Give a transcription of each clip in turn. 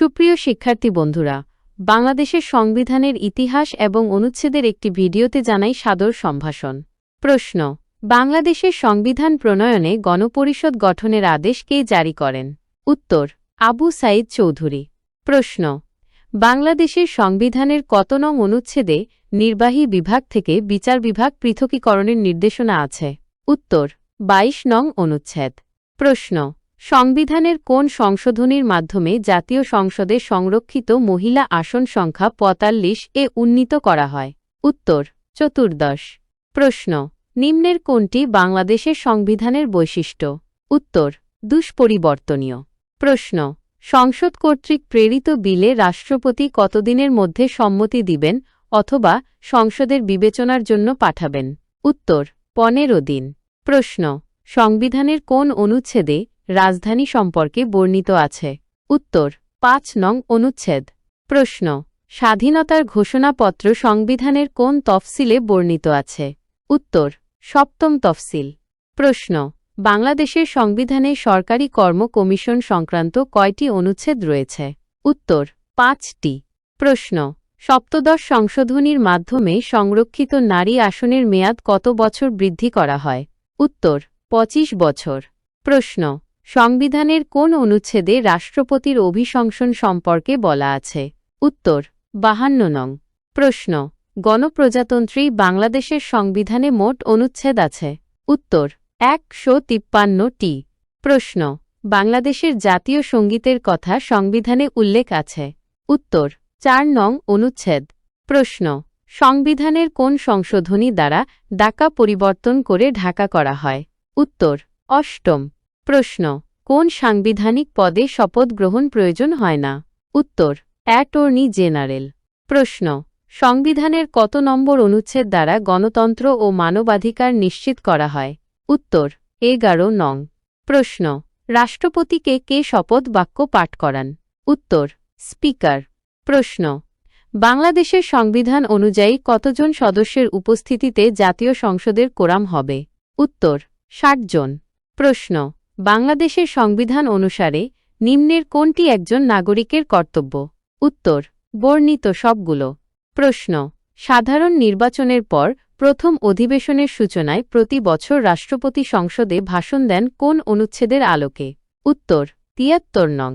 সুপ্রিয় শিক্ষার্থী বন্ধুরা, বাংলাদেশের সংবিধানের ইতিহাস এবং অনুচ্ছেদের একটি ভিডিওতে জানাই সাদর সম্ভাষণ। প্রশ্ন, বাংলাদেশের সংবিধান প্রণয়নে গণপরিষদ গঠনের আদেশ কে জারি করেন? উত্তর, আবু সাইদ চৌধুরী। প্রশ্ন, বাংলাদেশের সংবিধানের কত নং অনুচ্ছেদে নির্বাহী বিভাগ থেকে বিচার বিভাগ পৃথকীকরণের নির্দেশনা আছে? উত্তর ২২ নং অনুচ্ছেদ। প্রশ্ন সংবিধানের কোন সংশোধনীর মাধ্যমে জাতীয় সংসদে সংরক্ষিত মহিলা আসন সংখ্যা পঁয়তাল্লিশ এ উন্নীত করা হয়? উত্তর, চতুর্দশ। প্রশ্ন, নিম্নের কোনটি বাংলাদেশের সংবিধানের বৈশিষ্ট্য? উত্তর, দুষ্পরিবর্তনীয়। প্রশ্ন, সংসদ কর্তৃক প্রেরিত বিলে রাষ্ট্রপতি কতদিনের মধ্যে সম্মতি দিবেন অথবা সংসদের বিবেচনার জন্য পাঠাবেন? উত্তর, পনেরো দিন। প্রশ্ন, সংবিধানের কোন অনুচ্ছেদে রাজধানী সম্পর্কে বর্ণিত আছে। উত্তর, পাঁচ নং অনুচ্ছেদ। প্রশ্ন, স্বাধীনতার ঘোষণাপত্র সংবিধানের কোন তফসিলে বর্ণিত আছে? উত্তর, সপ্তম তফসিল। প্রশ্ন, বাংলাদেশের সংবিধানে সরকারি কর্ম কমিশন সংক্রান্ত কয়টি অনুচ্ছেদ রয়েছে? উত্তর, পাঁচটি। প্রশ্ন, সপ্তদশ সংশোধনীর মাধ্যমে সংরক্ষিত নারী আসনের মেয়াদ কত বছর বৃদ্ধি করা হয়? উত্তর ২৫ বছর। প্রশ্ন সংবিধানের কোন অনুচ্ছেদে রাষ্ট্রপতির অভিশংসন সম্পর্কে বলা আছে? উত্তর, বাহান্ন নং। প্রশ্ন, গণপ্রজাতন্ত্রী বাংলাদেশের সংবিধানে মোট অনুচ্ছেদ আছে? উত্তর, একশো তিপ্পান্নটি। প্রশ্ন, বাংলাদেশের জাতীয় সঙ্গীতের কথা সংবিধানে উল্লেখ আছে? উত্তর, চার নং অনুচ্ছেদ। প্রশ্ন, সংবিধানের কোন সংশোধনী দ্বারা ডাকা পরিবর্তন করে ঢাকা করা হয়? উত্তর, অষ্টম। প্রশ্ন, কোন সাংবিধানিক পদে শপথ গ্রহণ প্রয়োজন হয় না? উত্তর, অ্যাটর্নি জেনারেল। প্রশ্ন, সংবিধানের কত নম্বর অনুচ্ছেদ দ্বারা গণতন্ত্র ও মানবাধিকার নিশ্চিত করা হয়? উত্তর, এগারো নং। প্রশ্ন, রাষ্ট্রপতিকে কে শপথ বাক্য পাঠ করান? উত্তর, স্পিকার। প্রশ্ন, বাংলাদেশের সংবিধান অনুযায়ী কতজন সদস্যের উপস্থিতিতে জাতীয় সংসদের কোরাম হবে? উত্তর, ষাট জন। প্রশ্ন বাংলাদেশের সংবিধান অনুসারে নিম্নের কোনটি একজন নাগরিকের কর্তব্য? উত্তর, বর্ণিত সবগুলো। প্রশ্ন, সাধারণ নির্বাচনের পর প্রথম অধিবেশনের সূচনায় প্রতি বছর রাষ্ট্রপতি সংসদে ভাষণ দেন কোন অনুচ্ছেদের আলোকে? উত্তর, তিয়াত্তর নং।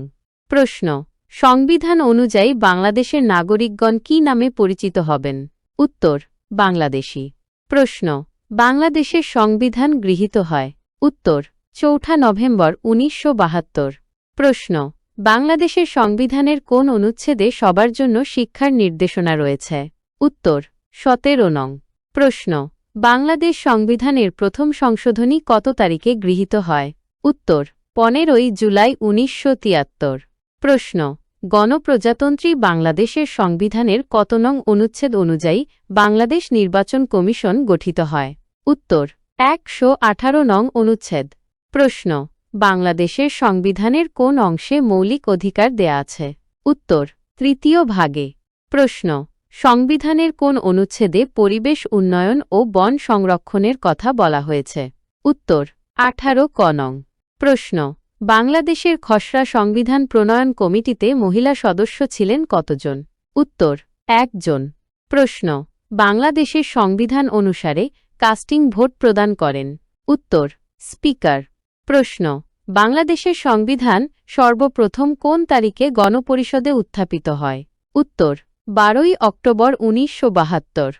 প্রশ্ন, সংবিধান অনুযায়ী বাংলাদেশের নাগরিকগণ কি নামে পরিচিত হবেন? উত্তর, বাংলাদেশী। প্রশ্ন, বাংলাদেশের সংবিধান গৃহীত হয়? উত্তর চৌঠা নভেম্বর উনিশশো বাহাত্তর। প্রশ্ন, বাংলাদেশের সংবিধানের কোন অনুচ্ছেদে সবার জন্য শিক্ষার নির্দেশনা রয়েছে? উত্তর, সতেরো নং। প্রশ্ন, বাংলাদেশ সংবিধানের প্রথম সংশোধনী কত তারিখে গৃহীত হয়? উত্তর, পনেরোই জুলাই উনিশশো তিয়াত্তর। প্রশ্ন, গণপ্রজাতন্ত্রী বাংলাদেশের সংবিধানের কত নং অনুচ্ছেদ অনুযায়ী বাংলাদেশ নির্বাচন কমিশন গঠিত হয়? উত্তর, একশো আঠারো নং অনুচ্ছেদ। প্রশ্ন, বাংলাদেশের সংবিধানের কোন অংশে মৌলিক অধিকার দেয়া আছে? উত্তর, তৃতীয় ভাগে। প্রশ্ন, সংবিধানের কোন অনুচ্ছেদে পরিবেশ উন্নয়ন ও বন সংরক্ষণের কথা বলা হয়েছে? উত্তর, আঠারো কনং। প্রশ্ন, বাংলাদেশের খসড়া সংবিধান প্রণয়ন কমিটিতে মহিলা সদস্য ছিলেন কতজন? উত্তর, একজন। প্রশ্ন, বাংলাদেশের সংবিধান অনুসারে কাস্টিং ভোট প্রদান করেন? উত্তর, স্পিকার। প্রশ্ন, বাংলাদেশের সংবিধান সর্বপ্রথম কোন তারিখে গণপরিষদে উত্থাপিত হয়? উত্তর, বারোই অক্টোবর উনিশশো বাহাত্তর।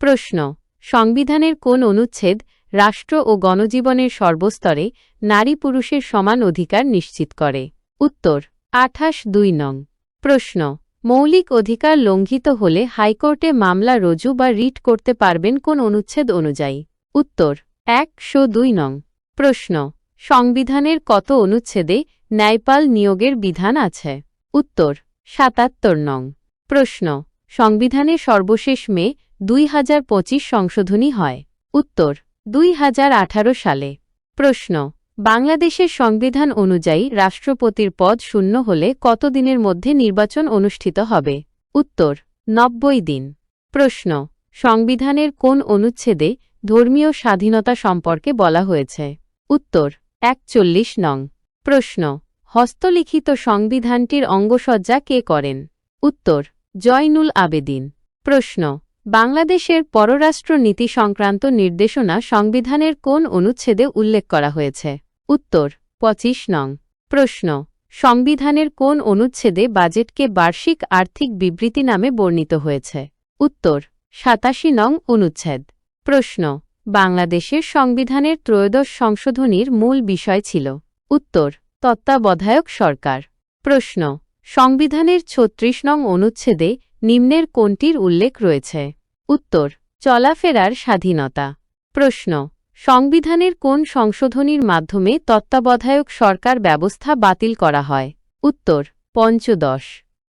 প্রশ্ন, সংবিধানের কোন অনুচ্ছেদ রাষ্ট্র ও গণজীবনের সর্বস্তরে নারী পুরুষের সমান অধিকার নিশ্চিত করে? উত্তর, আঠাশ দুই নং। প্রশ্ন, মৌলিক অধিকার লঙ্ঘিত হলে হাইকোর্টে মামলা রজু বা রিট করতে পারবেন কোন অনুচ্ছেদ অনুযায়ী? উত্তর, একশো দুই নং। প্রশ্ন সংবিধানের কত অনুচ্ছেদে ন্যায়পাল নিয়োগের বিধান আছে? উত্তর, সাতাত্তর নং। প্রশ্ন সংবিধানের সর্বশেষ মে, দুই হাজার পঁচিশ সংশোধনী হয়। উত্তর, দুই হাজার আঠারো সালে। প্রশ্ন, বাংলাদেশের সংবিধান অনুযায়ী রাষ্ট্রপতির পদ শূন্য হলে কত দিনের মধ্যে নির্বাচন অনুষ্ঠিত হবে? উত্তর, নব্বই দিন। প্রশ্ন, সংবিধানের কোন অনুচ্ছেদে ধর্মীয় স্বাধীনতা সম্পর্কে বলা হয়েছে? উত্তর একচল্লিশ নং। প্রশ্ন, হস্তলিখিত সংবিধানটির অঙ্গসজ্জা কে করেন? উত্তর, জয়নুল আবেদিন। প্রশ্ন, বাংলাদেশের পররাষ্ট্র নীতি সংক্রান্ত নির্দেশনা সংবিধানের কোন অনুচ্ছেদে উল্লেখ করা হয়েছে? উত্তর, পঁচিশ নং। প্রশ্ন, সংবিধানের কোন অনুচ্ছেদে বাজেটকে বার্ষিক আর্থিক বিবৃতি নামে বর্ণিত হয়েছে? উত্তর, সাতাশি নং অনুচ্ছেদ। প্রশ্ন বাংলাদেশের সংবিধানের ত্রয়োদশ সংশোধনীর মূল বিষয় ছিল উত্তর, তত্ত্বাবধায়ক সরকার। প্রশ্ন, সংবিধানের ছত্রিশ নং অনুচ্ছেদে নিম্নের কোনটির উল্লেখ রয়েছে? উত্তর, চলাফেরার স্বাধীনতা। প্রশ্ন, সংবিধানের কোন সংশোধনীর মাধ্যমে তত্ত্বাবধায়ক সরকার ব্যবস্থা বাতিল করা হয়? উত্তর, পঞ্চদশ।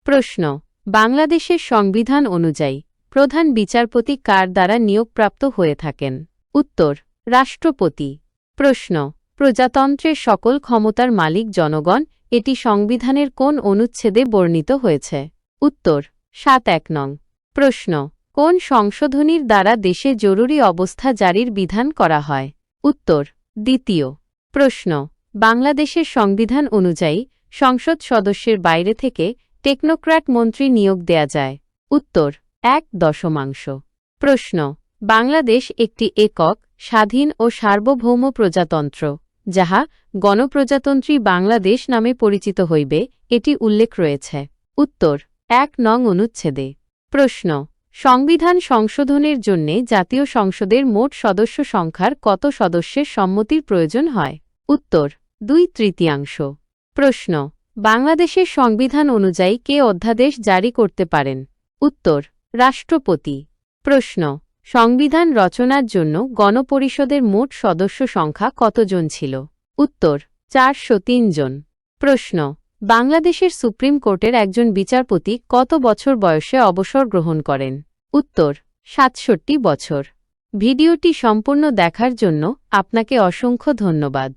প্রশ্ন, বাংলাদেশের সংবিধান অনুযায়ী প্রধান বিচারপতি কার দ্বারা নিয়োগপ্রাপ্ত হয়ে থাকেন? উত্তর, রাষ্ট্রপতি। প্রশ্ন, প্রজাতন্ত্রের সকল ক্ষমতার মালিক জনগণ এটি সংবিধানের কোন অনুচ্ছেদে বর্ণিত হয়েছে? উত্তর, সাত এক নং। প্রশ্ন, কোন সংশোধনীর দ্বারা দেশে জরুরি অবস্থা জারির বিধান করা হয়? উত্তর, দ্বিতীয়। প্রশ্ন, বাংলাদেশের সংবিধান অনুযায়ী সংসদ সদস্যের বাইরে থেকে টেকনোক্র্যাট মন্ত্রী নিয়োগ দেয়া যায়? উত্তর, এক দশমাংশ। প্রশ্ন বাংলাদেশ একটি একক, স্বাধীন ও সার্বভৌম প্রজাতন্ত্র, যাহা গণপ্রজাতন্ত্রী বাংলাদেশ নামে পরিচিত হইবে, এটি উল্লেখ রয়েছে। উত্তর, এক নং অনুচ্ছেদে। প্রশ্ন, সংবিধান সংশোধনের জন্যে জাতীয় সংসদের মোট সদস্য সংখ্যার কত সদস্যের সম্মতির প্রয়োজন হয়? উত্তর, দুই তৃতীয়াংশ। প্রশ্ন, বাংলাদেশের সংবিধান অনুযায়ী কে অধ্যাদেশ জারি করতে পারেন? উত্তর, রাষ্ট্রপতি। প্রশ্ন সংবিধান রচনার জন্য গণপরিষদের মোট সদস্য সংখ্যা কতজন ছিল? উত্তর, চারশো জন। প্রশ্ন, বাংলাদেশের সুপ্রিম কোর্টের একজন বিচারপতি কত বছর বয়সে অবসর গ্রহণ করেন? উত্তর, সাতষট্টি বছর। ভিডিওটি সম্পূর্ণ দেখার জন্য আপনাকে অসংখ্য ধন্যবাদ।